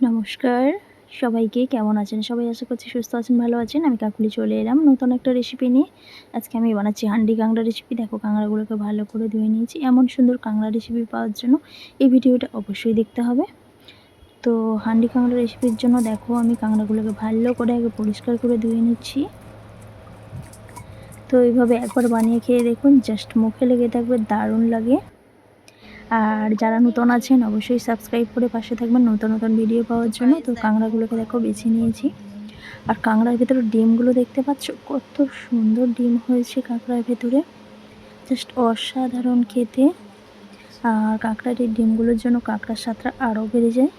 নমস্কার। সবাইকে কেমন আছেন? সবাই আশা করছি সুস্থ আছেন, ভালো আছেন। আমি কাকুলি চলে এলাম নতুন একটা রেসিপি নিয়ে। আজকে আমি বানাচ্ছি হান্ডি কাঁকড়া রেসিপি দেখো, কাঁকড়াগুলোকে ভালো করে ধুয়ে নিয়েছি। এমন সুন্দর কাঁকড়া রেসিপি পাওয়ার জন্য এই ভিডিওটা অবশ্যই দেখতে হবে। তো হান্ডি কাঁকড়া রেসিপির জন্য দেখো, আমি কাঁকড়াগুলোকে ভালো করে আগে পরিষ্কার করে ধুয়ে নিচ্ছি। তো এইভাবে একবার বানিয়ে খেয়ে দেখুন জাস্ট মুখে লেগে থাকবে, দারুণ লাগে। আর যারা নতুন আছেন, অবশ্যই সাবস্ক্রাইব করে পাশে থাকবেন নতুন নতুন ভিডিও পাওয়ার জন্য। তো কাঁকড়াগুলোকে দেখো বেছে নিয়েছি। আর কাঁকড়ার ভেতরে ডিমগুলো দেখতে পাচ্ছ, কত সুন্দর ডিম হয়েছে কাঁকড়ার ভেতরে। জাস্ট অসাধারণ খেতে। আর কাঁকড়ার এই ডিমগুলোর জন্য কাঁকড়ার স্বাদটা আরও বেড়ে যায়।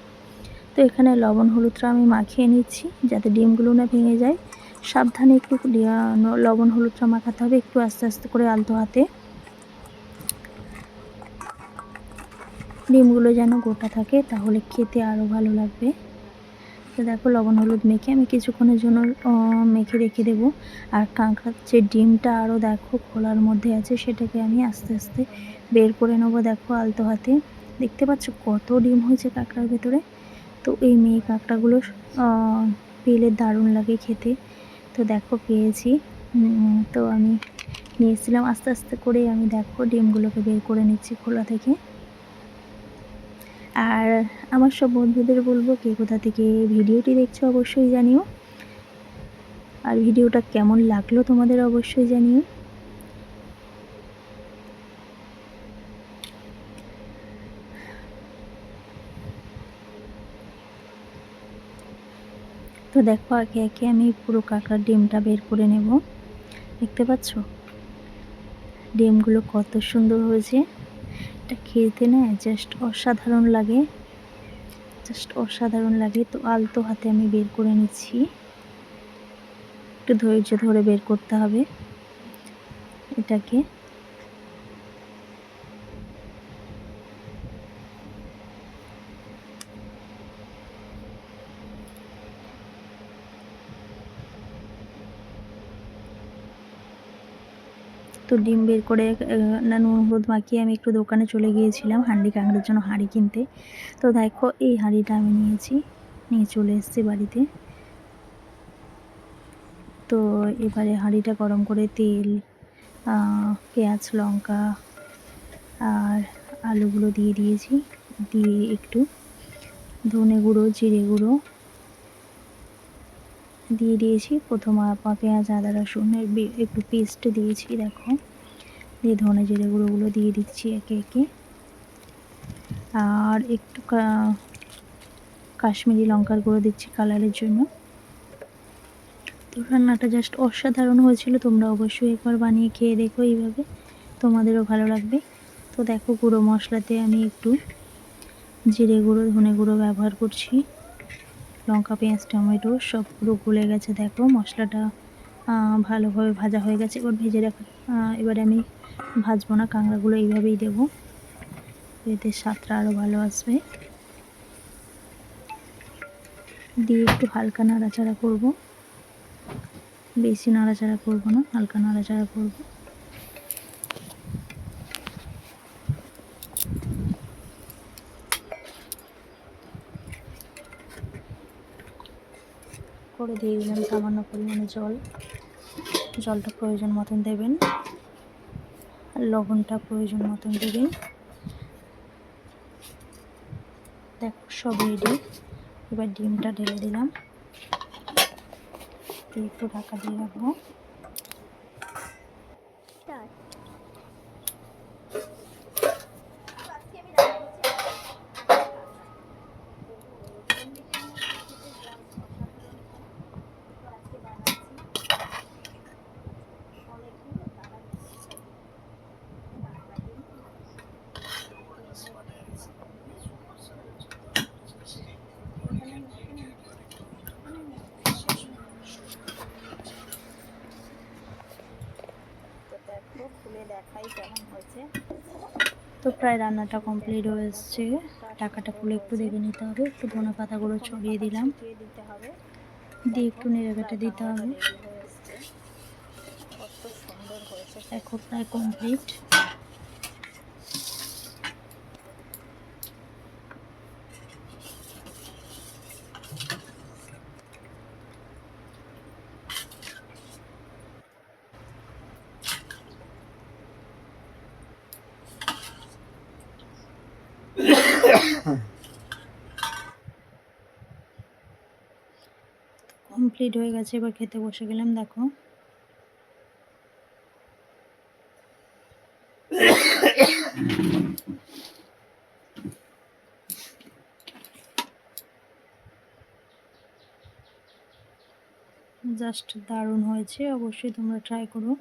তো এখানে লবণ, হলুদটা আমি মাখিয়ে নিচ্ছি, যাতে ডিমগুলো না ভেঙে যায়। সাবধানে একটু লবণ, হলুদটা মাখাতে হবে একটু আস্তে আস্তে করে আলতো হাতে। ডিমগুলো যেন গোটা থাকে, তাহলে খেতে আরও ভালো লাগবে। তো দেখো লবণ হলুদ মেখে আমি কিছুক্ষণের জন্য মেখে রেখে দেব। আর কাঁকড়ার যে ডিমটা আরও দেখো খোলার মধ্যে আছে, সেটাকে আমি আস্তে আস্তে বের করে নেব দেখো আলতো হাতে। দেখতে পাচ্ছ কত ডিম হয়েছে কাঁকড়ার ভেতরে? তো এই মেয়ে কাঁকড়াগুলো পেলে দারুণ লাগে খেতে। তো দেখো পেয়েছি। তো আমি নিয়েছিলাম আস্তে আস্তে করে আমি দেখো ডিমগুলোকে বের করে নিচ্ছি খোলা থেকে। আর আমার সব বন্ধুদের বলব কে কোথা থেকে ভিডিওটি দেখছ অবশ্যই জানিও। আর ভিডিওটা কেমন লাগল তোমাদের অবশ্যই জানিও। তো দেখো, একে একে আমি পুরো কাঁকড়ার ডিমটা বের করে নেব। দেখতে পাচ্ছ? ডিমগুলো কত সুন্দর হয়েছে। এটা খেতে না জাস্ট অসাধারণ লাগে। জাস্ট অসাধারণ লাগে। তো আলতো হাতে আমি বের করে নিচ্ছি। একটু ধৈর্য ধরে বের করতে হবে। এটাকে। তো ডিম বের করে না, নুন, হলুদ মাখিয়ে আমি একটু দোকানে চলে গিয়েছিলাম হাঁড়ি কাঁকড়ার জন্য হাঁড়ি কিনতে। তো দেখো, এই হাঁড়িটা আমি নিয়েছি, নিয়ে চলে এসেছি বাড়িতে। তো এবারে হাঁড়িটা গরম করে তেল পেঁয়াজ, লঙ্কা আর আলুগুলো দিয়ে দিয়েছি, দিয়ে একটু ধনে গুঁড়ো, জিরে গুঁড়ো দিয়ে দিয়েছি। প্রথম পেঁয়াজ, আদা রসুনের একটু পেস্ট দিয়েছি, দেখো। দিয়ে ধনে জিরে গুঁড়োগুলো দিয়ে দিচ্ছি একে একে। আর একটু কাশ্মীরি লঙ্কার গুঁড়ো দিচ্ছি কালারের জন্য। তো রান্নাটা জাস্ট অসাধারণ হয়েছিল। তোমরা অবশ্যই একবার বানিয়ে খেয়ে দেখো এইভাবে। তোমাদেরও ভালো লাগবে। তো দেখো গুঁড়ো মশলাতে আমি একটু জিরে গুঁড়ো, ধনে গুঁড়ো ব্যবহার করছি। লঙ্কা, পেঁয়াজ, টমেটো সব পুরো গলে গেছে। দেখো মশলাটা ভালোভাবে ভাজা হয়ে গেছে। এবার ভেজে রাখা এবারে আমি ভাজবো না, কাঁকড়াগুলো এইভাবেই দেবো। এতে স্বাদটা আরও ভালো আসবে। দিয়ে একটু হালকা নাড়াচাড়া করব। বেশি নাড়াচাড়া করব না, হালকা নাড়াচাড়া করব। করে দিয়ে দিলাম সামান্য পরিমাণে জল। জলটা প্রয়োজন মতন দেবেন। আর লবণটা প্রয়োজন মতন দেবেন। দেখো, সব রেডি এবার ডিমটা ঢেলে দিলাম। একটু ঢাকা দিয়ে রাখব। তো প্রায় রান্নাটা কমপ্লিট হয়ে এসছে। টাকাটা খুলে একটু দেখে নিতে হবে, একটু ধনে পাতাগুলো ছড়িয়ে দিলাম। দিয়ে একটু নেড়ে দিতে হবে। এখন প্রায় কমপ্লিট। কমপ্লিট হয়ে গেছে, এবার খেতে বসে গেলাম, দেখো। জাস্ট দারুণ হয়েছে, অবশ্যই তোমরা ট্রাই করো।